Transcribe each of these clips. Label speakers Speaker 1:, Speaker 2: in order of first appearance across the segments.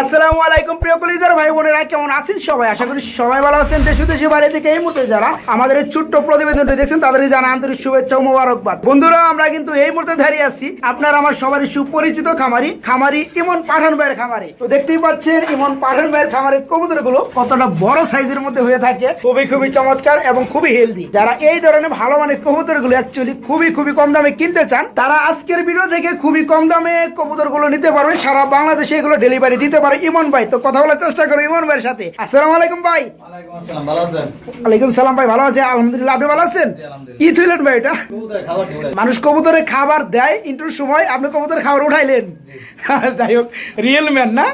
Speaker 1: আসসালামু আলাইকুম, প্রিয় কলিজার ভাই বোনেরা, কেমন আছেন সবাই? আশা করি সবাই ভালো আছেন। দেশে দেশে বাইরে থেকে এই মুহূর্তে যারা আমাদের এই ছোট্ট প্রতিবেদনটি দেখছেন, তাদেরকে জানা আন্তরিক শুভেচ্ছা ও মোবারকবাদ। বন্ধুরা, আমরা কিন্তু এই মুহূর্তে দাঁড়িয়ে আছি আপনার আমার সবারই সুপরিচিত খামারি খামারি ইমন পাঠান ভাইয়ের খামারি। তো দেখতেই পাচ্ছেন, ইমন পাঠান ভাইয়ের খামারের কবুতরগুলো কতটা বড় সাইজের মধ্যে হয়ে থাকে, খুবই খুবই চমৎকার এবং খুবই হেলদি যারা এই ধরনের ভালো মানের কবুতরগুলো অ্যাকচুয়ালি খুবই খুবই কম দামে কিনতে চান, তারা আজকের ভিডিও থেকে খুবই কম দামে কবুতরগুলো নিতে পারবেন। সারা বাংলাদেশে এগুলো ডেলিভারি দিতে পারে ইমন ভাই। তো কথা বলার চেষ্টা করো ইমন ভাইয়ের সাথে। আসসালামু আলাইকুম ভাই?
Speaker 2: ওয়ালাইকুম
Speaker 1: সালাম ভাই ভালো আছে। আলহামদুলিল্লাহ আপনি ভালো আছেন। কি থইলেন ভাই এটা? মানুষ কবুতরে খাবার দেয় ইন্টুর সময় আপনি কবুতরের খাবার উঠাইলেন। যাই হোক রিয়েল ম্যান না?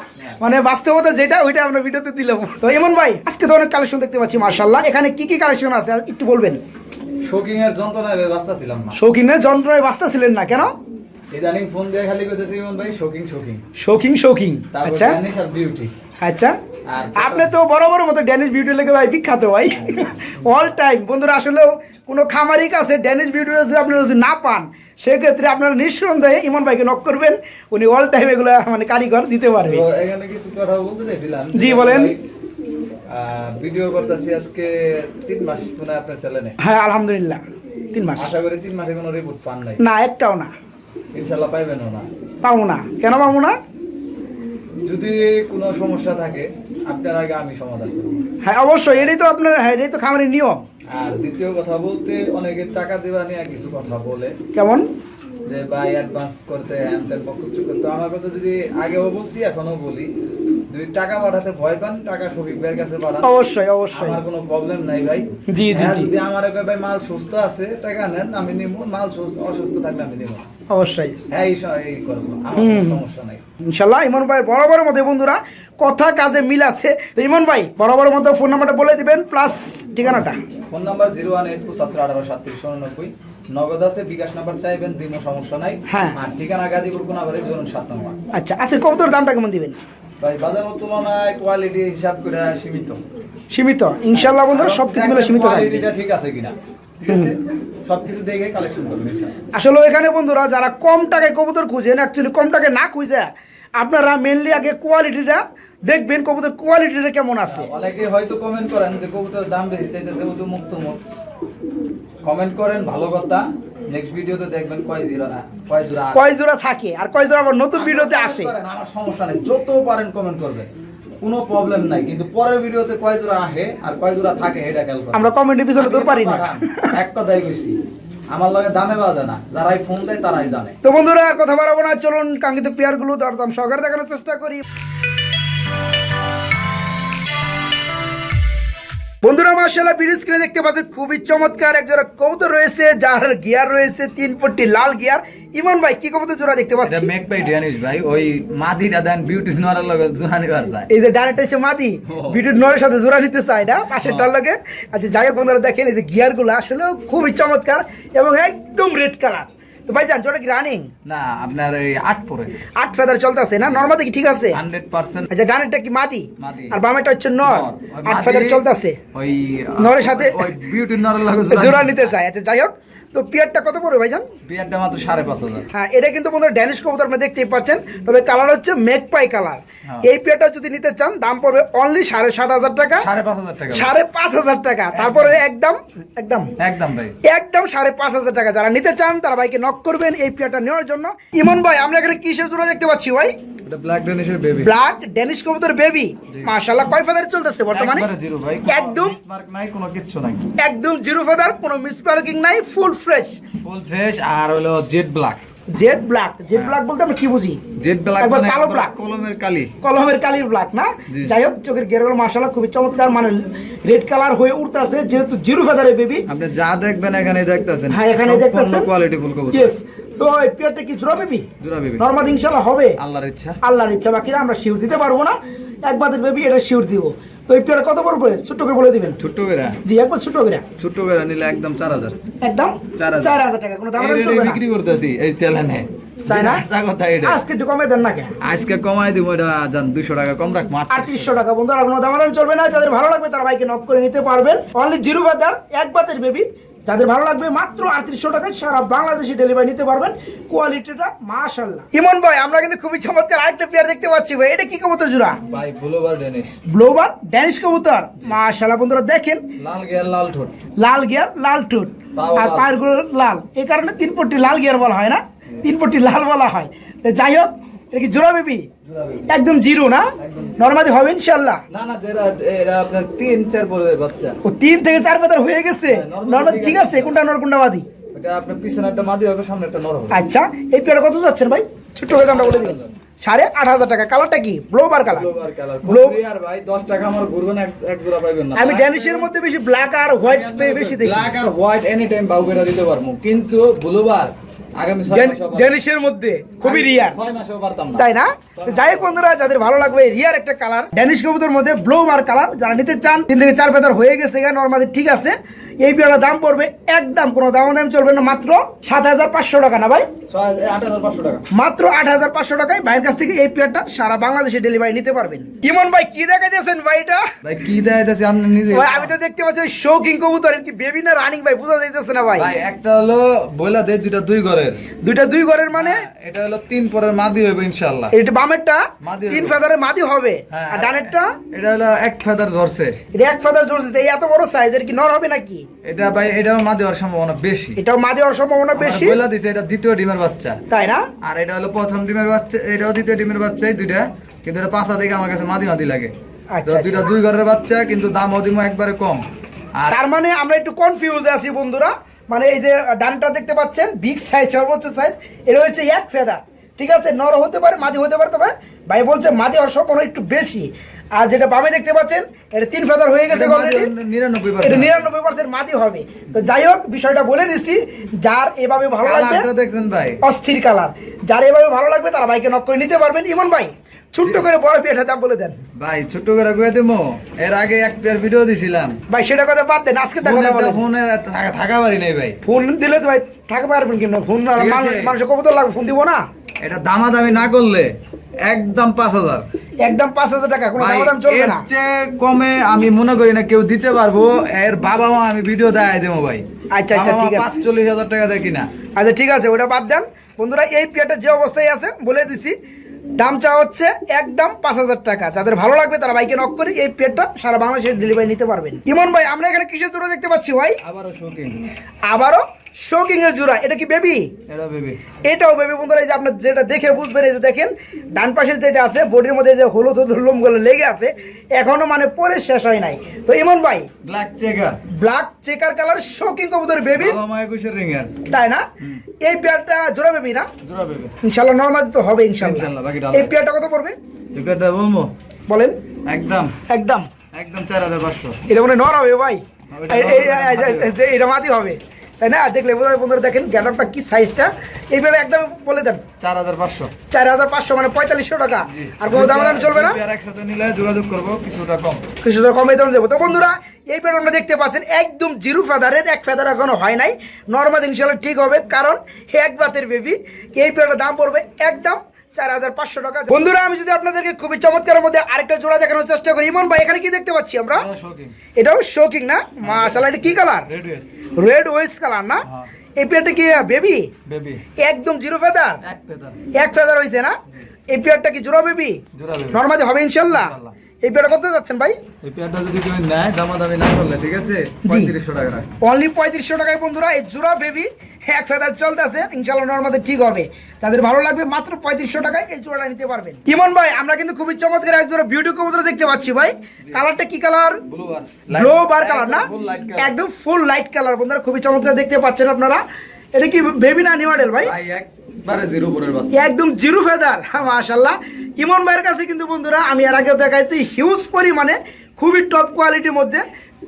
Speaker 1: মানে বাস্তবতা যেটা ওইটা আমরা ভিডিওতে দিলাম। তো ইমন ভাই আজকে তো অনেক কালেকশন দেখতে পাচ্ছি মার্শাল্লাহ এখানে কি কি কালেকশন আছে? একটু বলবেন।
Speaker 2: শৌখিনের যন্ত্রণায় না।
Speaker 1: শৌখিনের যন্ত্রণায় বাঁচতে ছিলেন না কেন?
Speaker 2: ইদানিং ফোন দিয়ে খালি কইতেছে ইমন ভাই শৌখিন। শৌখিন।
Speaker 1: শৌখিন
Speaker 2: তারপর
Speaker 1: আচ্ছা।
Speaker 2: ড্যানিশ আর বিউটি।
Speaker 1: আচ্ছা। আপনি তো বড় বড় মতো ড্যানিশ বিউটি লেগে ভাই বিখ্যাত ভাই। অল টাইম বন্ধুরা আসলেও কোনো খামারিক আছে ড্যানিশ বিউটি যদি আপনারা যদি না পান সেক্ষেত্রে আপনারা নিঃসন্দেহে ইমন ভাইকে নক করবেন। উনি অল টাইম এগুলো মানে কারিগর দিতে পারবে।
Speaker 2: এখানে কিছু কথা বলতে চাইছিলাম।
Speaker 1: জি, বলেন।
Speaker 2: ভিডিও করতেছি আজকে তিন মাস মনে আপনার চ্যানেলে
Speaker 1: হ্যাঁ আলহামদুলিল্লাহ। তিন মাস।
Speaker 2: আশা করি তিন মাসে কোনো রিপোর্ট পান নাই।
Speaker 1: না একটাও না।
Speaker 2: ইনশাল্লাহ পাইবেন না।
Speaker 1: পাবো না। কেন পাবো না?
Speaker 2: যদি কোনো সমস্যা থাকে আপনার আগে আমি সমাধান করব।
Speaker 1: হ্যাঁ অবশ্যই। এটাই তো আপনার হ্যাঁ এটাই তো খামারের নিয়ম।
Speaker 2: আর দ্বিতীয় কথা বলতে অনেকে টাকা দেওয়া নিয়ে কিছু কথা বলে।
Speaker 1: কেমন?
Speaker 2: যে ভাই অ্যাডভান্স করতে হ্যান কিছু করতে আমার কথা যদি আগেও বলছি এখনও বলি। যদি টাকা পাঠাতে ভয় পান টাকা শফিক ভাইয়ের কাছে পাঠান।
Speaker 1: অবশ্যই অবশ্যই।
Speaker 2: আমার কোনো প্রবলেম নাই ভাই।
Speaker 1: জি, জি,
Speaker 2: হ্যাঁ,
Speaker 1: জি।
Speaker 2: যদি আমার কয় ভাই মাল সুস্থ আছে টাকা নেন আমি নিব। মাল সুস্থ- অসুস্থ থাকলে আমি নিব
Speaker 1: অবশ্যই।
Speaker 2: হ্যাঁ এই স- এই করব। আমার কোনো সমস্যা নাই।
Speaker 1: ইনশাল্লাহ ইমন ভাই বরাবর মধ্যে বন্ধুরা কথা কাজে মিল আছে। তো ইমন ভাই বরাবর মধ্যে ফোন নাম্বারটা বলে দিবেন প্লাস ঠিকানাটা।
Speaker 2: Phone number zero one eight two সতেরো আঠারো সাতত্রিশ উননব্বই নগদ আছে বিকাশ নাম্বার চাইবেন দিন সমস্যা নাই।
Speaker 1: হ্যাঁ।
Speaker 2: আর ঠিকানা গাজীপুর কোনাবাড়ি জোন সাত নম্বর।
Speaker 1: আচ্ছা কবুতর দামটা কেমন দিবেন?
Speaker 2: ভাই বাজারের তুলনায় কোয়ালিটি হিসাব করে সীমিত।
Speaker 1: সীমিত? ইনশাল্লাহ বন্ধুরা সব কিছু মিলে সীমিত
Speaker 2: কোয়ালিটিটা ঠিক আছে কিনা। সবকিছু দেখে কালেকশন করবেন ইনশাআল্লাহ।
Speaker 1: আসলে এখানে বন্ধুরা যারা কম টাকায় কবুতর খুঁজেন অ্যাকচুয়ালি কম টাকায় না খুঁজে আপনারা মেনলি আগে কোয়ালিটিটা দেখবেন কবুতর কোয়ালিটিটা কেমন আছে।
Speaker 2: অনেকে হয়তো কমেন্ট করেন যে কবুতরের দাম বেশি চাইতেছে মুক্ত মুখ কমেন্ট করেন ভালো কথা। নেক্সট ভিডিওতে দেখবেন কয় জিরা কয় জোড়া
Speaker 1: কয় জোড়া থাকে আর কয় জোড়া আবার নতুন ভিডিওতে আসে।
Speaker 2: আমার সমস্যা নেই। যত পারেন কমেন্ট করবেন। কোনো প্রবলেম নাই কিন্তু পরের ভিডিওতে কয় জোড়া আহে আর কয় জোড়া থাকে এটা খেয়াল করেন।
Speaker 1: আমরা কমেন্টের পিছনে তো পারি না।
Speaker 2: এক কথাই কইছি। আমার লগে দামে বাজে না যারাই ফোন দেয় তারাই জানে।
Speaker 1: তো বন্ধুরা কথা বাড়াবো না। চলুন কাঙ্ক্ষিত পেয়ারগুলো দরদাম সহকারে দেখানোর চেষ্টা করি। বন্ধুরা মার্শাল্লাহ ভিডিও স্ক্রিনে দেখতে পাচ্ছেন খুবই চমৎকার এক জোড়া কবুতর রয়েছে যার গিয়ার রয়েছে তিন পট্টি লাল গিয়ার ইমন ভাই কি কবুতর জোড়া দেখতে
Speaker 2: এটা
Speaker 1: পাচ্ছি?
Speaker 2: মেক বাই ড্যানিশ ভাই ওই মাদিটা দেন বিউটি নরার লগে জোহানি করা যায়।
Speaker 1: এই যে ডাইরেক্ট এসে মাদি। ভিডিওর নরের সাথে জোড়া নিতে চাই না পাশেরটার লগে। আচ্ছা যাই হোক বন্ধুরা দেখেন এই যে গিয়ারগুলো আসলে খুবই চমৎকার এবং একদম রেড কালার তো ভাই জান কি রানিং
Speaker 2: না আপনার এই আট পরে।
Speaker 1: আট ফেদার চলতেছে না? নর্মাল কি ঠিক আছে?
Speaker 2: হান্ড্রেড পার্সেন্ট
Speaker 1: আচ্ছা ডানেরটা কি মাটি?
Speaker 2: মাটি।
Speaker 1: আর বামেরটা হচ্ছে নর। আট ফেদার চলতেছে।
Speaker 2: ওই
Speaker 1: নরের সাথে-
Speaker 2: ওই বিউটি নরের লাগে
Speaker 1: জোড়া নিতে চাই। আচ্ছা যাই হোক। তো পিয়ারটা কত পড়বে ভাইজান?
Speaker 2: বিয়ারটা মাত্র সাড়ে পাঁচ হাজার।
Speaker 1: হ্যাঁ এটা কিন্তু বন্ধুরা ড্যানিশ কবুতর আপনি দেখতেই পাচ্ছেন। তবে কালার হচ্ছে মেকপাই কালার
Speaker 2: হ্যাঁ।
Speaker 1: এই পিয়ারটা যদি নিতে চান দাম পড়বে অনলি সাড়ে সাত হাজার টাকা।
Speaker 2: সাড়ে পাঁচ হাজার টাকা।
Speaker 1: সাড়ে পাঁচ হাজার টাকা। তারপরে একদম একদম।
Speaker 2: একদম ভাই।
Speaker 1: একদম সাড়ে পাঁচ হাজার টাকা। যারা নিতে চান তারা ভাইকে নক করবেন এই পিয়ারটা নেওয়ার জন্য। ইমন ভাই আমরা এখানে কিসের জোড়া দেখতে পাচ্ছি ভাই?
Speaker 2: এটা ব্ল্যাক ডেনিশের বেবি
Speaker 1: ব্ল্যাক ড্যানিশ কবুতর বেবি মাশাআল্লাহ কয় ফেদার চলতেছে বর্তমানে?
Speaker 2: একবারে জিরো ভাই
Speaker 1: একদম
Speaker 2: স্মার্ট নাই কোনো কিচ্ছু নাই।
Speaker 1: একদম জিরো ফেদার কোনো মিসপার্কিং নাই ফুল ফ্রেশ
Speaker 2: ফুল ফ্রেশ আর হলো jet black
Speaker 1: jet black jet black বলতে আমরা কি বুঝি?
Speaker 2: জেড ব্ল্যাক মানে
Speaker 1: কালো
Speaker 2: একবার কলমের কালি।
Speaker 1: কলমের কালির ব্ল্যাক না? যাই হোক চোখের গেরগুলো মার্শাল্লাহ খুবই চমৎকার মানে রেড কালার হয়ে উঠতেছে যেহেতু জিরো ফেদারে বেবি
Speaker 2: আপনি যা দেখবেন এখানে দেখতেছেন।
Speaker 1: হ্যাঁ এখানে দেখতেছেন।
Speaker 2: কোয়ালিটি ফুল কবুতর।
Speaker 1: ইয়েস তো এই পেয়ারটা কি জোড়া বেবি?
Speaker 2: জোড়া বেবি।
Speaker 1: নর্মাল ইনশাল্লাহ হবে।
Speaker 2: আল্লাহর ইচ্ছা।
Speaker 1: আল্লাহর ইচ্ছা বাকিরা আমরা শিওর দিতে পারব না। একবারের বেবি এটা শিওর দিব। তো এই পেয়ারটা কত পড়বে ছোট্ট করে বলে দিবেন।
Speaker 2: ছোট্ট করে?
Speaker 1: জি একবার ছোট করে।
Speaker 2: ছোট্ট করে নিলে একদম চার হাজার।
Speaker 1: একদম?
Speaker 2: চার হাজার।
Speaker 1: চার হাজার টাকা কোনো দাম চলবে না।
Speaker 2: বিক্রি করতেছি এই চ্যানেলে।
Speaker 1: তাই না?
Speaker 2: কথা এটা।
Speaker 1: আজকে একটু কমে দেন না
Speaker 2: আজকে কমাই দিব এটা জান টাকা কম রাখ মাত্র।
Speaker 1: টাকা বন্ধুরা কোনো দামাদামি চলবে না। যাদের ভালো লাগবে তারা বাইকে নক করে নিতে পারবেন। অনলি জিরো বাজার এক বাতের বেবি যাদের ভালো লাগবে মাত্র আটত্রিশশো টাকায় সারা বাংলাদেশে ডেলিভারি নিতে পারবেন কোয়ালিটিটা মাশাল্লাহ ইমন ভাই আমরা কিন্তু খুবই চমৎকার আরেকটা পেয়ার দেখতে পাচ্ছি ভাই। এটা কি কবুতর জোড়া?
Speaker 2: ভাই ব্লুবার ডেনিশ
Speaker 1: ব্লোবার ড্যানিশ কবুতর? মাশাল্লাহ বন্ধুরা দেখেন।
Speaker 2: লাল গিয়ার লাল ঠোঁট।
Speaker 1: লাল গিয়ার লাল
Speaker 2: পাও
Speaker 1: আর। পায়েরগুলো লাল। এই কারণে তিন পট্টি লাল গিয়ার বলা হয় না? তিন পট্টি লাল বলা হয়। যাই হোক এটা কি জোড়া বেবি? একদম জিরো না? নর্মালি হবে ইনশাল্লাহ
Speaker 2: না না যেটা এরা আপনার তিন চার পরে বাচ্চা।
Speaker 1: ও থেকে পাতার হয়ে গেছে?
Speaker 2: হ্যাঁ,
Speaker 1: নর্মাল
Speaker 2: ঠিক
Speaker 1: আছে। কোনটা নর কোনটা বাদি
Speaker 2: এটা আপনার পিছনে একটা মাদি হবে সামনে একটা নর হবে।
Speaker 1: আচ্ছা এই পেয়ারা কত যাচ্ছেন ভাই? ছোট্ট করে দামটা বলে দিবেন। সাড়ে আট হাজার টাকা। কালারটা কি? ব্লোবার কালার।
Speaker 2: ভাই 10 টাকা আমার ঘুরবে না এক- এক জোড়া পাইবেন না।
Speaker 1: আমি ড্যানিশের মধ্যে বেশি ব্ল্যাক আর হোয়াইট বেশি দেখি।
Speaker 2: ব্ল্যাক আর হোয়াইট এনি টাইম দিতে পারব। কিন্তু ব্লুবার আগামী 6
Speaker 1: ড্যান-
Speaker 2: মাসে পারব।
Speaker 1: ড্যানিশের মধ্যে খুবই রিয়ার
Speaker 2: 6 মাসেও পারতাম না।
Speaker 1: তাই না? তো যাই হোক বন্ধুরা যাদের ভালো লাগবে রিয়ার একটা কালার ড্যানিশ কবুতর মধ্যে ব্লো আর কালার যারা নিতে চান তিন থেকে চার পেতার হয়ে গেছে নর্মালি ঠিক আছে। এই পেয়ারটার দাম পড়বে একদম কোনো দাম দাম চলবে না মাত্র সাত হাজার পাঁচশো টাকা না ভাই?
Speaker 2: 8500 টাকা
Speaker 1: মাত্র আট হাজার পাঁচশো টাকায় ভাইয়ের কাছ থেকে এই পেয়ারটা সারা বাংলাদেশে ডেলিভারি নিতে পারবেন। ইমন ভাই কি দেখাইতেছেন ভাই এটা
Speaker 2: ভাই কি যাচ্ছে আপনি নিজে?
Speaker 1: ভাই আমি তো দেখতে পাচ্ছি ওই শৌকিং কবুতর কি বেবি না রানিং ভাই বোঝা যাইতেছে না ভাই।
Speaker 2: একটা হলো বইলা দে দুইটা দুই ঘরের।
Speaker 1: দুইটা দুই ঘরের মানে?
Speaker 2: এটা হলো তিন পরের মাদি হবে ইনশাআল্লাহ।
Speaker 1: এটা বামেরটা? তিন মাদি হবে?
Speaker 2: হ্যাঁ,
Speaker 1: আর ডানেরটা?
Speaker 2: এটা হলো এক ফেদার ঝরছে।
Speaker 1: এটা এক ফেদার এই এত বড় সাইজ এর কি নর হবে নাকি?
Speaker 2: এটা ভাই এটাও মাদি হওয়ার সম্ভাবনা বেশি।
Speaker 1: এটাও মাদি হওয়ার সম্ভাবনা বেশি?
Speaker 2: বইলা দিছে এটা দ্বিতীয় ডিমের বাচ্চা।
Speaker 1: তাই না?
Speaker 2: আর এটা হলো প্রথম ডিমের বাচ্চা এটাও দ্বিতীয় ডিমের বাচ্চা এই দুইটা। কিন্তু এটা পাঁচা দেখে আমার কাছে মাদি মাদি লাগে।
Speaker 1: আচ্ছা,
Speaker 2: দুইটা দুই ঘরের বাচ্চা কিন্তু দাম একবারে কম। আর
Speaker 1: তার মানে আমরা একটু কনফিউজ আছি বন্ধুরা। মানে এই যে ডানটা দেখতে পাচ্ছেন বিগ সাইজ সর্বোচ্চ সাইজ এটা হচ্ছে এক ফেদার ঠিক আছে? নর হতে পারে মাদি হতে পারে তবে ভাই বলছে মাদি হওয়ার একটু বেশি। আর যেটা বামে দেখতে পাচ্ছেন এটা তিন ফেদার হয়ে গেছে
Speaker 2: এটা নিরানব্বই পার্সেন্ট
Speaker 1: মাদি হবে। তো যাই হোক বিষয়টা বলে দিছি যার এভাবে ভালো লাগবে
Speaker 2: দেখছেন ভাই।
Speaker 1: অস্থির কালার যার এভাবে ভালো লাগবে তারা বাইকে নক করে নিতে পারবেন। ইমন ভাই ছোট্ট করে বড় পেয়েটা দাম বলে দেন।
Speaker 2: ভাই ছোট করে গুয়ে দেবো। এর আগে এক পেয়ার ভিডিও দিছিলাম।
Speaker 1: ভাই সেটা কথা বাদ দেন আজকে বলেন
Speaker 2: ফোনের থাকা- থাকা নেই ভাই।
Speaker 1: ফোন দিলে তো ভাই থাকতে পারবেন কিন্তু ফোন মানুষ- কবুতর লাগবে ফোন দিব না?
Speaker 2: এটা দামাদামি না করলে একদম পাঁচ হাজার।
Speaker 1: একদম পাঁচ হাজার টাকা কোনো দাম দাম চলবে না।
Speaker 2: চেয়ে কমে আমি মনে করি না কেউ দিতে পারব এর বাবা মা আমি ভিডিও দেখাই দেবো ভাই।
Speaker 1: আচ্ছা, আচ্ছা, ঠিক আছে।
Speaker 2: পাঁচচল্লিশ হাজার টাকা দেখি না
Speaker 1: আচ্ছা ঠিক আছে ওটা বাদ দেন। বন্ধুরা এই পেয়ারটা যে অবস্থায় আছে বলে দিছি দাম চা হচ্ছে একদম পাঁচ হাজার টাকা। যাদের ভালো লাগবে তারা বাইকে নক করে এই পেয়ারটা সারা বাংলাদেশের ডেলিভারি নিতে পারবেন। ইমন ভাই আমরা এখানে কিসের জোড়া দেখতে পাচ্ছি ভাই?
Speaker 2: আবারও শৌখিন
Speaker 1: আবারও শোকিং এর জোড়া এটা কি বেবি
Speaker 2: এটা ভেবে
Speaker 1: এটাও বেবি বন্ধুরা এই যে আপনার যেটা দেখে বুঝবেন এই যে দেখেন ডান পাশে যেটা আছে বডির মধ্যে যে হলুদ হলুদ লোমগুলো লেগে আছে এখনও মানে পরে শেষ হয় নাই। তো ইমন ভাই
Speaker 2: black checker
Speaker 1: black checker colour shocking কবুতর বেবি
Speaker 2: বাবা
Speaker 1: তাই না? এই পেয়ারটা জোড়া বেবি না?
Speaker 2: জোড়া ভেবে
Speaker 1: ইনশাল্লাহ নর্মাল তো হবে ইনশাল্লাহ, এই পেয়ারটা কত পড়বে?
Speaker 2: চেকারটা বলব?
Speaker 1: বলেন।
Speaker 2: একদম।
Speaker 1: একদম।
Speaker 2: একদম চার হাজার পাঁচশো।
Speaker 1: এটা মনে নর হবে ভাই।
Speaker 2: এটা
Speaker 1: এই- এই- এই- এই- এই- মাটি হবে। তাই না? দেখলে বোধ বন্ধুরা দেখেন গ্যাটারটা কি সাইজটা এই পেয়ারটা একদম বলে দেন।
Speaker 2: চার হাজার পাঁচশো।
Speaker 1: চার হাজার পাঁচশো মানে পঁয়তাল্লিশশো টাকা। আর কোনো দাম দাম চলবে না?
Speaker 2: একসাথে নিলে যোগাযোগ করব কিছুটা কম।
Speaker 1: কিছুটা কমে দাম দেবো। তো বন্ধুরা এই পেয়ারটা দেখতে পাচ্ছেন একদম জিরো ফেদারের এক ফেদার এখনও হয় নাই। নর্মাল ইনশাল্লাহ ঠিক হবে কারণ এক বাতের বেবি এই পেয়ারটার দাম পড়বে একদম চার হাজার পাঁচশো টাকা। বন্ধুরা আমি যদি আপনাদেরকে খুবই চমৎকারের মধ্যে আরেকটা জোড়া দেখানোর চেষ্টা করি। ইমন ভাই এখানে কি দেখতে পাচ্ছি আমরা? এটাও শোকিং না? মাশাআল্লাহ এটা কি কালার
Speaker 2: রেড ওয়েস
Speaker 1: কালার না?
Speaker 2: হ্যাঁ।
Speaker 1: এই পেয়ারটা কি বেবি
Speaker 2: বেবি
Speaker 1: একদম জিরো ফেদার
Speaker 2: এক
Speaker 1: এক ফেদার হয়েছে না? এই পেয়ারটা কি জোড়া বেবি নর্মালি হবে ইনশাল্লাহ
Speaker 2: ইনশাল্লাহ।
Speaker 1: এই পেয়ারটা কত যাচ্ছেন ভাই?
Speaker 2: এই পেয়ারটা যদি কেউ নেয় দামাদামি না করলে ঠিক আছে? পঁয়ত্রিশশো টাকা
Speaker 1: অনলি পঁয়ত্রিশশো টাকায় বন্ধুরা এই জোড়া বেবি এক ফেদার চলতেছে ইনশাল্লাহ নর্মালি ঠিক হবে। তাদের ভালো লাগবে মাত্র পঁয়ত্রিশশো টাকায় এই জোড়াটা নিতে পারবেন। ইমন ভাই আমরা কিন্তু খুবই চমৎকার এক জোড়া বিউটি কবুতর দেখতে পাচ্ছি ভাই। কালারটা কি কালার
Speaker 2: ব্লু বার
Speaker 1: কালার না? একদম ফুল লাইট কালার বন্ধুরা খুবই চমৎকার দেখতে পাচ্ছেন আপনারা। এটা কি বেবি না নিউ মডেল ভাই? একদম জিরো ফেদার মাশাল্লাহ ইমন ভাইয়ের কাছে কিন্তু বন্ধুরা আমি এর আগেও দেখাইছি হিউজ পরিমাণে খুবই টপ কোয়ালিটির মধ্যে।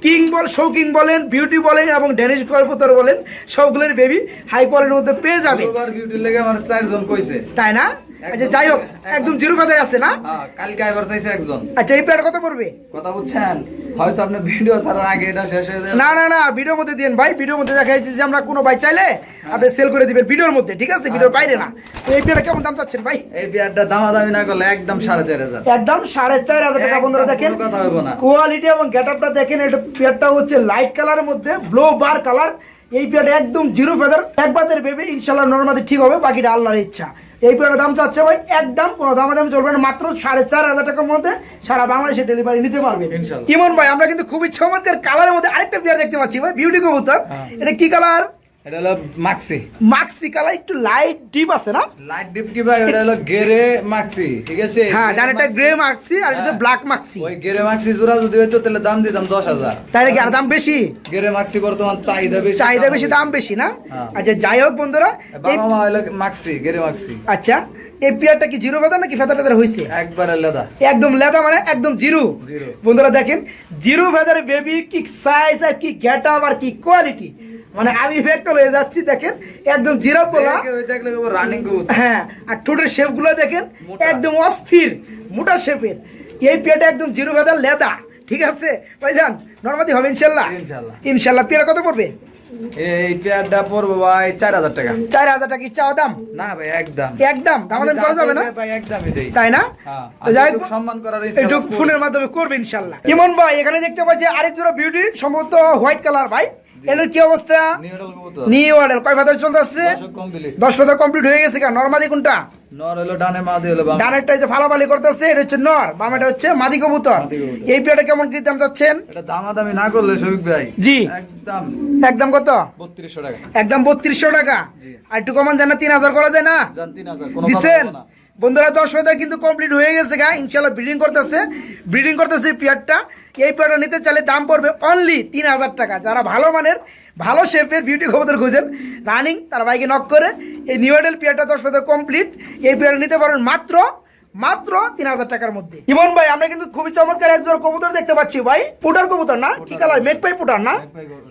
Speaker 1: কিং বল শৌকিং বলেন বিউটি বলেন এবং ড্যানিশ গল্পতর বলেন সবগুলোর বেবি হাই কোয়ালিটির মধ্যে পেয়ে যাবে।
Speaker 2: বিউটির লেগে আমার চারজন কইছে।
Speaker 1: তাই না? আচ্ছা যাই হোক একদম। জিরো ফেদার আছে না?
Speaker 2: হ্যাঁ কালকে আইবার চাইছে একজন।
Speaker 1: আচ্ছা এই কত পড়বে?
Speaker 2: কথা বুঝছেন? হয়তো আপনার ভিডিও ছাড়ার আগে এটা শেষ হয়ে যাবে।
Speaker 1: না না না ভিডিওর মধ্যে দিন ভাই ভিডিওর মধ্যে যে আমরা কোনো চাইলে আপনি সেল করে দিবেন ভিডিওর মধ্যে ঠিক আছে? ভিডিওর বাইরে না। তো এই কেমন দাম চাচ্ছেন ভাই?
Speaker 2: এই বিয়ারটা দামাদামি না করলে একদম সাড়ে চার হাজার।
Speaker 1: একদম সাড়ে চার হাজার টাকা বন্ধুরা দেখেন।
Speaker 2: কথা হইব না।
Speaker 1: কোয়ালিটি এবং গেটআপটা দেখেন এটা পেয়ারটা হচ্ছে লাইট কালারের মধ্যে ব্লু বার কালার এই পেয়ারটা একদম জিরো ফেদার এক বাতের বেবি ইনশাল্লাহ নর্মাদি ঠিক হবে বাকিটা আল্লাহর ইচ্ছা। এই পেয়ারটার দাম চাচ্ছে ভাই একদম কোনো দাম দাম চলবে না মাত্র সাড়ে চার হাজার টাকার মধ্যে সারা বাংলাদেশে ডেলিভারি নিতে পারবে। ইমন ভাই আমরা কিন্তু খুবই চমৎকার কালারের মধ্যে আরেকটা পেয়ার দেখতে পাচ্ছি ভাই বিউটি কবুতর।
Speaker 2: হ্যাঁ।
Speaker 1: এটা কি কালার
Speaker 2: এটা হলো মাক্সি
Speaker 1: মাক্সি কালার একটু লাইট ডিপ আছে না?
Speaker 2: লাইট ডিপ কি ভাই? ওটা হলো গেরে মাক্সি ঠিক আছে?
Speaker 1: হ্যাঁ
Speaker 2: গেরে
Speaker 1: ডানেরটা গ্রে মাক্সি আর এটা। ব্ল্যাক মাক্সি
Speaker 2: ওই গেরে মাক্সি জোড়া যদি হইতো তাহলে দাম দিতাম দশ হাজার।
Speaker 1: তাই নাকি আর দাম বেশি?
Speaker 2: গেরে মাক্সি বর্তমান চাহিদা বেশি
Speaker 1: চাহিদা বেশি দাম বেশি না?
Speaker 2: হ্যাঁ।
Speaker 1: আচ্ছা যাই হোক বন্ধুরা এই
Speaker 2: বাবা মা হলো মাক্সি গেরে মাক্সি
Speaker 1: আচ্ছা এই পেয়ারটা কি জিরো ফেদার নাকি ফেদার টেদার হয়েছে
Speaker 2: একবারে লেদা
Speaker 1: একদম লেদা মানে একদম জিরো।
Speaker 2: জিরো।
Speaker 1: বন্ধুরা দেখেন জিরো ফেদার বেবি কি সাইজ আর কি গেট আর কি কোয়ালিটি মানে আমি ফেক্ট হয়ে যাচ্ছি দেখেন একদম জিরো পোলা।
Speaker 2: রানিং
Speaker 1: হ্যাঁ আর ঠোঁটের শেপগুলো দেখেন একদম অস্থির মোটা শেপের এই পেয়ারটা একদম জিরো ফেদার লেদা ঠিক আছে? ভাইজান নর্মাদি হবে ইনশাল্লাহ?
Speaker 2: ইনশাল্লাহ।
Speaker 1: ইনশাল্লাহ পেয়ারা কত পড়বে?
Speaker 2: এই পেয়ারটা পড়ব ভাই চার হাজার টাকা।
Speaker 1: চার হাজার টাকা কি চাওয়া দাম?
Speaker 2: না ভাই একদম।
Speaker 1: একদম? দামাদাম করা যাবে না?
Speaker 2: ভাই একদমই দেই।
Speaker 1: তাই না?
Speaker 2: হ্যাঁ,
Speaker 1: তো যাই হোক,
Speaker 2: সম্মান করার
Speaker 1: একটু। ফোনের মাধ্যমে করবে ইনশাল্লাহ। ইমন ভাই এখানে দেখতে পাচ্ছি আরেক জোড়া বিউটি সম্ভবত হোয়াইট কালার ভাই। এর কি অবস্থা? নিউ অর্ডার কয় ফাদার চলতে আসছে? দশ ফাদার কমপ্লিট হয়ে গেছে কেন? নর্মাদি কোনটা?
Speaker 2: নর হলো ডানে মা দিয়ে হলো বাম।
Speaker 1: ডানেরটা যে ফালাফালি করতেছে এটা হচ্ছে নর বামেটা হচ্ছে মাদি কবুতর। এই পেয়ারটা কেমন কি দাম চাচ্ছেন?
Speaker 2: এটা দামাদামি না করলে শফিক ভাই।
Speaker 1: জি।
Speaker 2: একদম।
Speaker 1: একদম কত?
Speaker 2: বত্রিশশো টাকা।
Speaker 1: একদম বত্রিশশো টাকা।
Speaker 2: জি।
Speaker 1: আর একটু কমান যায় না তিন হাজার করা যায় না?
Speaker 2: জান তিন হাজার। কোনো
Speaker 1: দিচ্ছেন
Speaker 2: না।
Speaker 1: বন্ধুরা, দশ হাজার কিন্তু কমপ্লিট হয়ে গেছে, গা। ইনশাল্লাহ ব্রিডিং করতেছে। ব্রিডিং করতেছে পেয়ারটা। এই পেয়ারটা নিতে চাইলে দাম পড়বে অনলি তিন হাজার টাকা। যারা ভালো মানের, ভালো শেপের বিউটি খবর খুঁজেন রানিং তারা বাইকে নক করে এই নিউ এডেল পিয়ারটা দশ হাজার কমপ্লিট এই পেয়ারটা নিতে পারেন মাত্র মাত্র তিন হাজার টাকার মধ্যে। ইমন ভাই আমরা কিন্তু খুবই চমৎকার একজন কবুতর দেখতে পাচ্ছি ভাই। পুটার কবুতর না? কি কালার মেঘপাই পুটার না?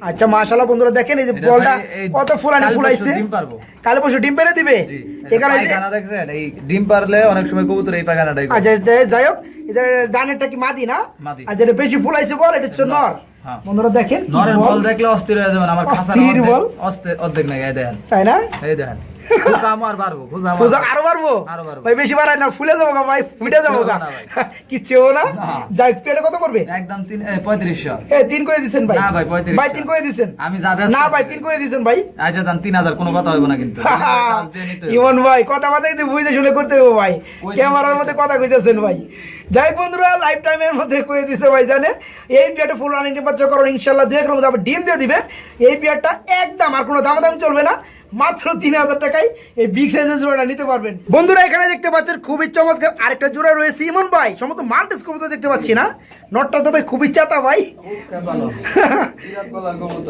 Speaker 1: আচ্ছা মাশাল্লাহ বন্ধুরা দেখেন এই যে বলটা কত ফুলানি ফুলাইছে। কালে পরশু ডিম পেরে দিবে? এখানে এই যে-
Speaker 2: পায়খানা দেখছেন এই ডিম পারলে অনেক সময় কবুতর এই পায়খানাটাই
Speaker 1: আচ্ছা যাই হোক এটা ডানেরটা কি মাদি না? আর যেটা বেশি ফুলাইছে বল এটা হচ্ছে নর।
Speaker 2: হ্যাঁ।
Speaker 1: বন্ধুরা দেখেন
Speaker 2: নরের
Speaker 1: বল,
Speaker 2: বল? দেখলে অস্থির হয়ে যাবেন আমার
Speaker 1: অস্থির বল?
Speaker 2: অস্থির- অর্ধেক নাই এই দেখেন।
Speaker 1: তাই না?
Speaker 2: এই দেখেন। আর পারব খুঁজামো আর
Speaker 1: পূজা
Speaker 2: পারব।
Speaker 1: আরও পারব ভাই বেশি বাড়ায় না ফুলে যাব ভাই ফুটে যাব গা।
Speaker 2: না
Speaker 1: না?
Speaker 2: না।
Speaker 1: যাই পেটে কত করবে?
Speaker 2: একদম তিন পঁয়ত্রিশশো।
Speaker 1: এ তিন করে দিছেন ভাই।
Speaker 2: না ভাই, 35
Speaker 1: ভাই তিন করে দিছেন।
Speaker 2: আমি যা
Speaker 1: না ভাই তিন করে দিছেন ভাই।
Speaker 2: আচ্ছা দাম তিন হাজার কোনো কথা হইব না কিন্তু। চার্জ দিয়ে নিতে হবে।
Speaker 1: ইমন ভাই কথা মাথা কিন্তু বুঝে শুনে করতে হবে ভাই। ক্যামেরার মধ্যে কথা কইতেছেন ভাই। যাই বন্ধুরা লাইফ টাইমের মধ্যে কয়ে দিছে ভাই জানে এই ফুল রানিং টেম্পারেচার করুন ইনশাল্লাহ দুই একের মধ্যে আবার ডিম দিয়ে দিবে। এই পিয়ারটা একদম আর কোনো দামাদাম চলবে না। মাত্র তিন হাজার টাকায় এই বিগ সাইজের জোড়াটা নিতে পারবেন। বন্ধুরা এখানে দেখতে পাচ্ছেন খুবই চমৎকার আরেকটা জোড়া রয়েছে। ইমন ভাই সমস্ত মাল্টিস কবুতর দেখতে পাচ্ছি না। নটটা তো ভাই খুবই চাতা ভাই।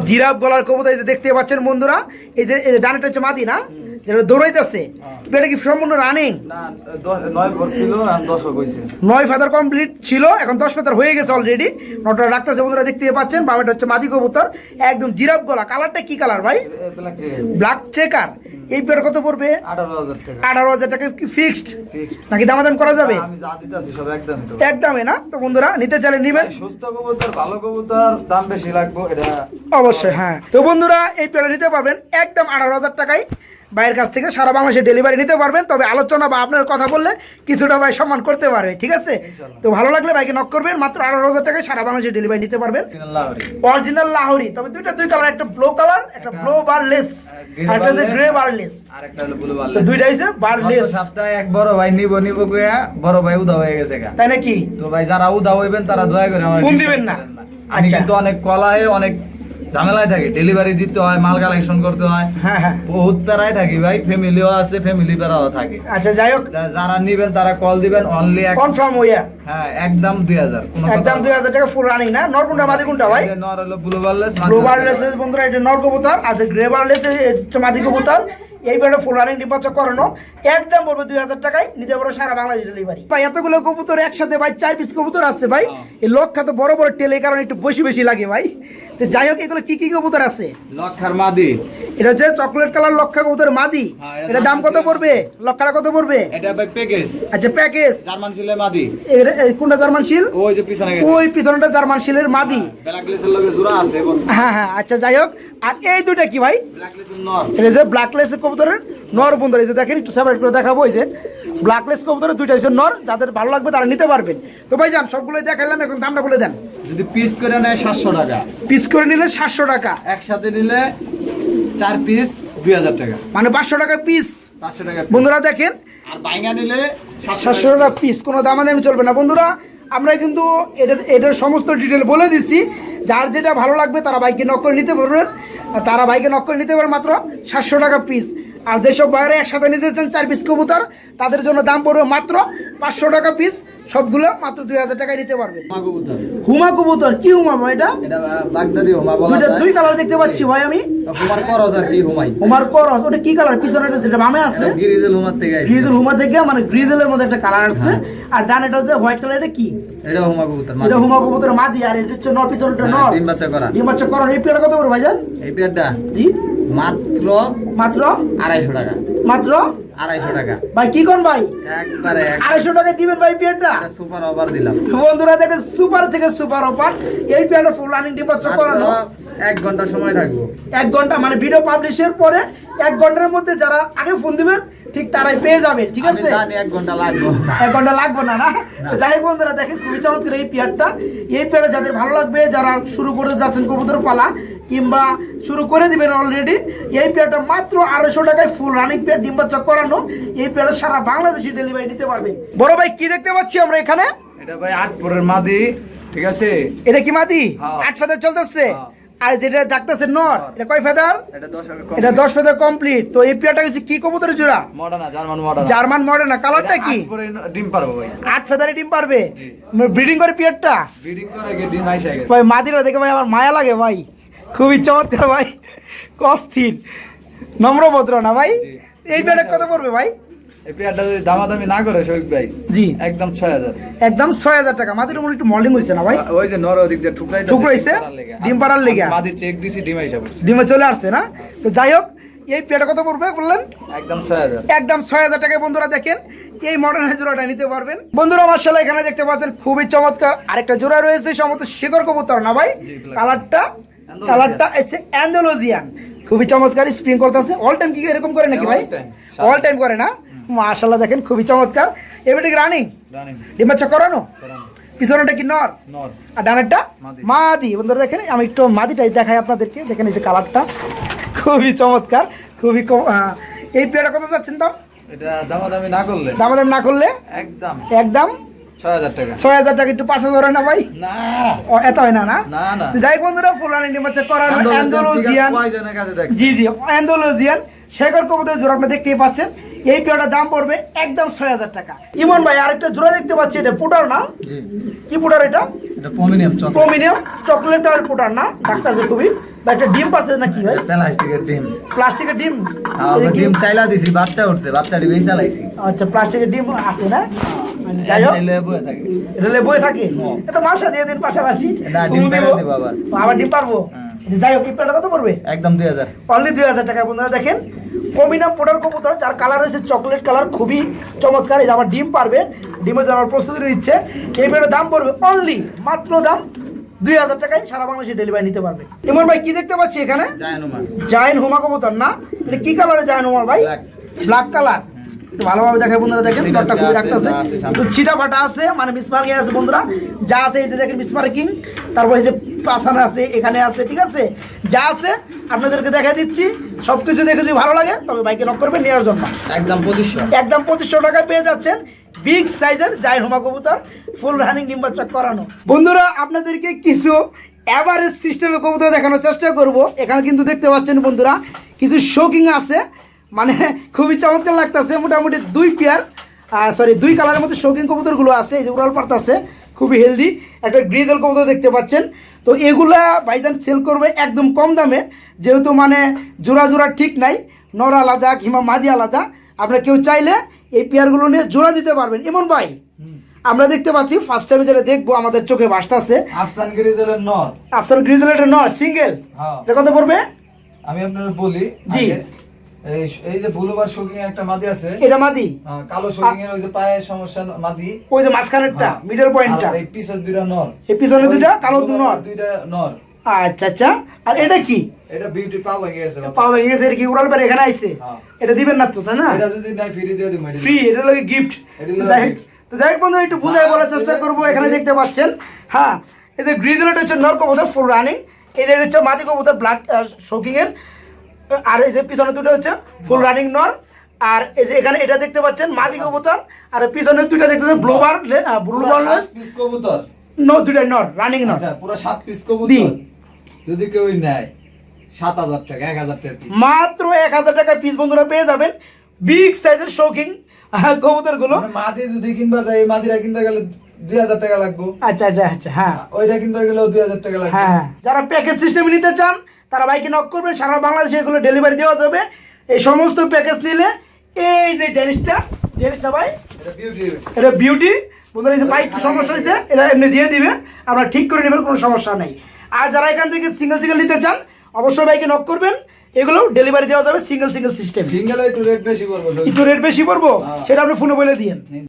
Speaker 1: জিরাফ গলার কবুতর এই যে দেখতে পাচ্ছেন বন্ধুরা। এই যে এই যে ডানেটা হচ্ছে মাদি না? যেটা দৌড়াইতেছে এটা কি সম্পূর্ণ রানিং
Speaker 2: নয়
Speaker 1: ফাদার কমপ্লিট ছিল এখন দশ ফাদার হয়ে গেছে অলরেডি নটা রাখতেছে বন্ধুরা দেখতে পাচ্ছেন বামেটা হচ্ছে মাদি কবুতর একদম জিরাফ গলা। কালারটা কি কালার ভাই? ব্ল্যাক চেকার এই পেয়ার কত পড়বে?
Speaker 2: আঠারো হাজার টাকা।
Speaker 1: কি ফিক্সড নাকি দামাদাম করা যাবে?
Speaker 2: একদমই
Speaker 1: না। তো বন্ধুরা নিতে চাইলে নিবেন।
Speaker 2: সুস্থ কবুতর ভালো কবুতর দাম বেশি লাগবে এটা
Speaker 1: অবশ্যই হ্যাঁ। তো বন্ধুরা এই পেয়ারটা নিতে পারবেন একদম আঠারো হাজার টাকায়। ভাইয়ের কাছ থেকে সারা বাংলাদেশে ডেলিভারি নিতে পারবেন তবে আলোচনা বা আপনার কথা বললে কিছুটা ভাই সম্মান করতে পারবে ঠিক আছে? তো ভালো লাগলে ভাইকে নক করবেন মাত্র আঠারো হাজার টাকায় সারা বাংলাদেশে ডেলিভারি নিতে পারবেন। অরিজিনাল লাহোরি। তবে দুইটা দুই কালার একটা ব্লু কালার একটা ব্লু বারলেস আর একটা হচ্ছে গ্রে বারলেস
Speaker 2: আর একটা হলো ব্লু
Speaker 1: তো দুইটা হচ্ছে বারলেস
Speaker 2: সপ্তাহে এক বড় ভাই নিব নিব কইয়া বড় ভাই উদা হয়ে গেছে
Speaker 1: তাই নাকি?
Speaker 2: তো ভাই যারা উদা হইবেন তারা দয়া করে আমার
Speaker 1: ফোন দিবেন না।
Speaker 2: আমি
Speaker 1: আচ্ছা।
Speaker 2: কিন্তু অনেক কলায় অনেক ঝামেলায় থাকি ডেলিভারি দিতে হয় মাল কালেকশন করতে হয়।
Speaker 1: হ্যাঁ হ্যাঁ।
Speaker 2: বহুত প্যারায় থাকি ভাই ফ্যামিলিও আছে ফ্যামিলি প্যারাও থাকে।
Speaker 1: আচ্ছা যাই হোক।
Speaker 2: যারা নিবেন তারা কল দিবেন অনলি
Speaker 1: কনফার্ম হইয়া।
Speaker 2: হ্যাঁ একদম দুই হাজার কোনো
Speaker 1: একদম দুই হাজার টাকা ফুল রানিং না? নর কোনটা মাদি কোনটা ভাই?
Speaker 2: নর হলো ব্লু বার্লেস
Speaker 1: ব্লু বারলেস বন্ধুরা এটা নর কবুতর আর যে গ্রে বারলেস হচ্ছে মাদি কবুতর। এই বেড়ে ফুল রানিং নির্বাচন করানো। একদম পড়বে দুই হাজার টাকায় নিতে পারো সারা বাংলাদেশ ডেলিভারি ভাই এতগুলো কবুতর একসাথে ভাই চার পিস কবুতর আছে ভাই। এই লক্ষা তো বড় বড় টেলে কারণ একটু বেশি বেশি লাগে ভাই। যাই হোক এগুলো কি কি কবুতর আছে?
Speaker 2: লক্ষার মাদি।
Speaker 1: এটা হচ্ছে চকলেট কালার লক্ষা কবুতর মাদি
Speaker 2: হ্যাঁ, এটা
Speaker 1: এটা দাম কত পড়বে? লক্ষাটা কত পড়বে?
Speaker 2: এটা ভাই প্যাকেজ
Speaker 1: আচ্ছা প্যাকেজ
Speaker 2: জার্মান শিলে মাদি।
Speaker 1: কোনটা জার্মান শিল?
Speaker 2: ওই যে পিছনে গেছে।
Speaker 1: ওই পিছনটা জার্মান শিলের মাদি।
Speaker 2: ব্ল্যাক লিস্টের লগে জোড়া আছে
Speaker 1: হ্যাঁ হ্যাঁ আচ্ছা যাই হোক। আর এই দুইটা কি ভাই?
Speaker 2: ব্ল্যাক লিস্টের নর।
Speaker 1: এটা যে ব্ল্যাকলেস কবুতরের নর বন্ধুরা এই যে দেখেন একটু সেপারেট করে দেখাবো এই যে ব্ল্যাকলেস কবুতরের দুইটা হচ্ছে নর যাদের ভালো লাগবে তারা নিতে পারবেন। তো ভাই যান সবগুলো দেখাইলাম এখন দামটা বলে দেন।
Speaker 2: যদি পিস করে নেয় সাতশো টাকা।
Speaker 1: পিস করে নিলে সাতশো টাকা।
Speaker 2: একসাথে নিলে চার পিস দুই হাজার টাকা।
Speaker 1: মানে পাঁচশো টাকা পিস
Speaker 2: পাঁচশো টাকা
Speaker 1: বন্ধুরা দেখেন
Speaker 2: আর বাইঙ্গা নিলে
Speaker 1: সাতশো টাকা পিস কোনো দামাদামি চলবে না। বন্ধুরা আমরা কিন্তু এটা এটার সমস্ত ডিটেল বলে দিচ্ছি। যার যেটা ভালো লাগবে তারা বাইকে নক করে নিতে পারবেন। তারা বাইকে নক করে নিতে পারবেন মাত্র সাতশো টাকা পিস আর যেসব বাইরে একসাথে নিতে চান চার পিস কবুতর তাদের জন্য দাম পড়বে মাত্র পাঁচশো টাকা পিস সবগুলো মাত্র দুই হাজার টাকায় নিতে পারবে।
Speaker 2: হুমা কবুতর।
Speaker 1: কি হুমা ভাই এটা?
Speaker 2: এটা বাগদাদি হুমা বলা
Speaker 1: দুই কালার দেখতে পাচ্ছি ভাই আমি।
Speaker 2: হুমার করস আর কি হুমাই।
Speaker 1: হুমার করস ওটা কি কালার পিছনে যেটা বামে আছে।
Speaker 2: এটা গিরিজেল থেকে
Speaker 1: গ্রিজেল হুমা থেকে মানে গ্রিজেলের মধ্যে একটা কালার আসছে। আর ডান এটা হচ্ছে হোয়াইট কালার এটা কি?
Speaker 2: এটা হুমা কবুতর
Speaker 1: এটা হুমা কবুতর মাদি। আর এটা হচ্ছে নর পিছনটা
Speaker 2: হ্যাঁ,
Speaker 1: নর।
Speaker 2: ডিম বাচ্চা করা।
Speaker 1: ডিম বাচ্চা করো এই পেয়ারটা কত করে ভাইজান
Speaker 2: এই পেয়ারটা?
Speaker 1: জি।
Speaker 2: মাত্র
Speaker 1: মাত্র?
Speaker 2: আড়াইশো টাকা।
Speaker 1: মাত্র?
Speaker 2: আড়াইশো টাকা।
Speaker 1: ভাই কি কোন ভাই?
Speaker 2: একবারে
Speaker 1: আড়াইশো টাকা দিবেন ভাই পেয়ারটা?
Speaker 2: সুপার অফার দিলাম।
Speaker 1: বন্ধুরা দেখেন সুপার থেকে সুপার অফার এই পেয়ারটা ফুল রানিং
Speaker 2: মাত্র
Speaker 1: করানো।
Speaker 2: এক ঘণ্টা সময় থাকব।
Speaker 1: এক ঘণ্টা মানে ভিডিও পাবলিশের পরে এক ঘণ্টার মধ্যে যারা আগে ফোন দিবেন ঠিক তারাই পেয়ে যাবে ঠিক আছে?
Speaker 2: এক ঘণ্টা লাগবো।
Speaker 1: এক ঘণ্টা লাগবে না না? যাই বন্ধুরা দেখেন খুবই চমৎকার এই পেয়ারটা। এই পেয়ারে যাদের ভালো লাগবে যারা শুরু করে যাচ্ছেন কবুতর পালা কিংবা শুরু করে দিবেন অলরেডি এই পেয়ারটা মাত্র আড়াইশো টাকায় ফুল রানিং পেয়ার ডিম বাচ্চা করানো। এই পেয়ারে সারা বাংলাদেশে ডেলিভারি নিতে পারবে বড় ভাই কি দেখতে পাচ্ছি আমরা এখানে?
Speaker 2: এটা ভাই আটপুরের মাদি ঠিক আছে?
Speaker 1: এটা কি মাদি?
Speaker 2: হ্যাঁ।
Speaker 1: আট ফেদার চলতেছে?
Speaker 2: হ্যাঁ।
Speaker 1: আর যেটা ডাকতেছে নর এটা কয় ফেদার?
Speaker 2: এটা দশ
Speaker 1: ফেদার কমপ্লিট তো এই পেয়ারটা হচ্ছে কি কবুতরের জোড়া?
Speaker 2: Modern German modern
Speaker 1: German modern কালারটা কি?
Speaker 2: ডিম পারব ভাই।
Speaker 1: আট ফেদারে ডিম পারবে? ব্রিডিং করে পেয়ারটা?
Speaker 2: ব্রিডিং করে ডিম আইসা গেছে।
Speaker 1: ভাই মাদিরা দেখে ভাই আমার মায়া লাগে ভাই। খুবই চমৎকার ভাই। অস্থির নম্রভদ্র না ভাই? এই পেয়ারটা কত পড়বে ভাই?
Speaker 2: এই পেয়ারটা যদি দামাদামি না করে শফিক ভাই
Speaker 1: জি।
Speaker 2: একদম ছয় হাজার
Speaker 1: একদম ছয় হাজার টাকা। মাদির মনে একটু মল্ডিং হয়েছে না ভাই?
Speaker 2: ওই যে নর ওদিক দিয়ে ঠুকরাই
Speaker 1: ঠুকরাইছে? ডিম পাড়ার লেগে?
Speaker 2: মাদি চেক দিছি ডিম আইসা
Speaker 1: ডিমে চলে আসছে না? তো যাই হোক এই কত পড়বে বললেন?
Speaker 2: একদম ছয় হাজার
Speaker 1: একদম ছয় হাজার টাকায় বন্ধুরা দেখেন এই মডার্ন জোড়াটা নিতে পারবেন। বন্ধুরা মার্শাল্লাহ এখানে দেখতে পাচ্ছেন খুবই চমৎকার আরেকটা জোড়া রয়েছে সমস্ত শিকর কবুতর না ভাই? কালারটা কালারটা হচ্ছে অ্যান্ডোলজিয়ান খুবই চমৎকার স্প্রিং করতেছে। অল টাইম কি এরকম করে নাকি ভাই? অল টাইম করে না? মার্শাল্লাহ দেখেন খুবই চমৎকার। এবারে রানিং? ডিমাচ্ছা করানো? পিছনেটা কি নর? আর ডানেরটা?
Speaker 2: মাদি।
Speaker 1: বন্ধুরা দেখেন আমি একটু মাদিটাই দেখাই আপনাদেরকে। দেখেন এই যে কালারটা। খুবই চমৎকার খুবই এই পেয়ারটা কত যাচ্ছেন দাম?
Speaker 2: এটা দামাদামি না করলে?
Speaker 1: দামাদাম না করলে?
Speaker 2: একদম।
Speaker 1: একদম?
Speaker 2: ছয় হাজার টাকা।
Speaker 1: একটু পাঁচ হাজার হয় না ভাই?
Speaker 2: না।
Speaker 1: ও এত হয় না না? যাই বন্ধুরা ফুলানি করানো অ্যান্ডোলজিয়ান জি জি অ্যান্ডোলজিয়ান শেখর কবুতর জোড়া আপনি দেখতেই পাচ্ছেন। এই পেয়ারটার দাম পড়বে একদম ছয় হাজার টাকা। ইমন ভাই আরেকটা জোড়া দেখতে পাচ্ছি এটা পুটার না? কি পুটার এটা?
Speaker 2: এটা পমিনিয়াম চকলেট
Speaker 1: প্রমিনিয়াম চকলেট আর পুটার না? ডাক্তার খুবই বা একটা ডিম পাচ্ছে ভাই?
Speaker 2: প্লাস্টিকের ডিম।
Speaker 1: প্লাস্টিকের ডিম? কি-
Speaker 2: ডিম চাইলা দিছি বাচ্চা উঠছে বাচ্চাটি বেশি চালাইছি।
Speaker 1: আচ্ছা প্লাস্টিকের ডিম আছে না? হোক।
Speaker 2: এলে বয়ে থাকে।
Speaker 1: এটা
Speaker 2: হ্যাঁ।
Speaker 1: মাসা দিয়ে দিন পাশাপাশি।
Speaker 2: আবার।
Speaker 1: ডিম পারব। যাই হোক পেয়ারটা কত পড়বে?
Speaker 2: একদম দুই হাজার।
Speaker 1: অনলি দুই হাজার টাকা বন্ধুরা দেখেন। কমিনা পোটার কবুতর যার কালার হয়েছে চকলেট কালার খুবই চমৎকার। এই যে ডিম পারবে ডিমের আমার প্রস্তুতি নিচ্ছে। এই বেড়ে দাম পড়বে অনলি মাত্র দাম দুই হাজার টাকায় সারা বাংলাদেশে ডেলিভারি নিতে পারবে। ইমন ভাই কি দেখতে পাচ্ছি এখানে? জায়ন হুমা কবুতর না? এটা কি কালারে জায়ন হুমার ভাই? ব্ল্যাক কালার একটু ভালোভাবে দেখায় বন্ধুরা দেখেন ডটটা খুবই রাখতেছে। একটু ছিটা ফাটা আছে মানে মিসমার্কিং আছে বন্ধুরা। যা আছে এই যে দেখেন মিসমার্কিং তারপর এই যে পাসানা আছে এখানে আছে ঠিক আছে? যা আছে আপনাদেরকে দেখা দিচ্ছি। সব কিছু দেখে যদি ভালো লাগে তবে বাইকে নক করবেন নেওয়ার জন্য।
Speaker 2: একদম পঁচিশশো।
Speaker 1: একদম পঁচিশশো টাকায় পেয়ে যাচ্ছেন বিগ সাইজের জাই হোমা কবুতর ফুল রানিং ডিম বাচ্চা করানো। বন্ধুরা আপনাদেরকে কিছু অ্যাভারেজ সিস্টেমে কবুতর দেখানোর চেষ্টা করব। এখানে কিন্তু দেখতে পাচ্ছেন বন্ধুরা কিছু শোকিং আছে। মানে খুবই চমৎকার লাগতেছে মোটামুটি দুই পেয়ার সরি দুই কালারের মধ্যে শৌখিন কবুতরগুলো আছে এই যে উড়াল পার্ট আছে খুবই হেলদি একটা গ্রিজেল কবুতর দেখতে পাচ্ছেন। তো এগুলা ভাইজান সেল করবে একদম কম দামে যেহেতু মানে জোড়া জোড়া ঠিক নাই নর আলাদা কিংবা মাদি আলাদা। আপনার কেউ চাইলে এই পেয়ারগুলো নিয়ে জোড়া দিতে পারবেন। এমন ভাই আমরা দেখতে পাচ্ছি ফার্স্ট টাইমে যেটা দেখব আমাদের চোখে ভাসতেছে।
Speaker 2: আফসান গিরিজেলের নর।
Speaker 1: আফসান গ্রিজেল এটা নয় সিঙ্গেল
Speaker 2: হ্যাঁ।
Speaker 1: এটা কত পড়বে?
Speaker 2: আমি আপনাদের বলি
Speaker 1: জি।
Speaker 2: আগে, এই এই যে বুলুবার শোকিং একটা মাদি আছে।
Speaker 1: এটা মাদি?
Speaker 2: কালো শোকিং এর ওই যে পায়ের সমস্যা মাদি।
Speaker 1: ওই যে মাঝখানেরটা। মিডল পয়েন্টটা
Speaker 2: এই পিছের দুইটা নর।
Speaker 1: এই পিছনে দুইটা কালো নর।
Speaker 2: দুইটা নর।
Speaker 1: আচ্ছা আচ্ছা। আর এটা কি?
Speaker 2: এটা বিউটি পা গেছে
Speaker 1: পাওয়া গেছে এটা কি উড়াল পারে এখানে আইছে। এটা দিবেন না তো তাই না?
Speaker 2: এটা যদি নাই ফ্রি দিয়ে দিই
Speaker 1: ফ্রি এটা লাগে গিফট যাই তো যাই হোক বন্ধুরা একটু বুঝাই বলার চেষ্টা করব এখানে দেখতে পাচ্ছেন। হ্যাঁ এই যে গ্রিজেল হচ্ছে নর কবুতর ফুল রানিং এই যে এটা হচ্ছে মাদি কবুতর ব্ল্যাক শোকিং এর আর এই যে পিছনে দুটো হচ্ছে ফুল রানিং নর। আর এই যে এখানে এটা দেখতে পাচ্ছেন মাদি কবুতর আর পিছনে দুইটা দেখতেছেন ব্লোবার ব্লুবার
Speaker 2: পিস কবুতর।
Speaker 1: নো দুইটা নর রানিং নর।
Speaker 2: আচ্ছা পুরো সাত পিস। কবুতর। যদি কেউ নেয় সাত হাজার টাকা এক হাজার টাকা
Speaker 1: মাত্র এক হাজার টাকা পিস বন্ধুরা পেয়ে যাবেন। বিগ সাইজের শৌখিন
Speaker 2: কবুতরগুলো মাদি যদি কিনবা যায় মাদিরা কিনতে গেলে দুই হাজার টাকা লাগবে।
Speaker 1: আচ্ছা আচ্ছা আচ্ছা হ্যাঁ।
Speaker 2: ওইটা কিনতে গেলেও দুই হাজার টাকা লাগবে।
Speaker 1: হ্যাঁ। যারা প্যাকেজ সিস্টেম নিতে চান তারা বাইকে নক করবেন সারা বাংলাদেশে এগুলো ডেলিভারি দেওয়া যাবে। এই সমস্ত প্যাকেজ নিলে এই যে জিনিসটা জিনিসটা ভাই এটা বিউটি বন্ধুরা এই যে বাইক সমস্যা হয়েছে এটা এমনি দিয়ে দিবে আপনারা ঠিক করে নেবেন কোনো সমস্যা নেই। আর যারা এখান থেকে সিঙ্গেল সিঙ্গেল নিতে চান অবশ্যই বাইকে নক করবেন। এগুলো ডেলিভারি দেওয়া যাবে সিঙ্গেল সিঙ্গেল সিস্টেম
Speaker 2: সিঙ্গেল একটু রেট বেশি পড়বে
Speaker 1: একটু রেট বেশি পড়ব
Speaker 2: হ্যাঁ।
Speaker 1: সেটা আপনি ফোনে বলে দিয়েন।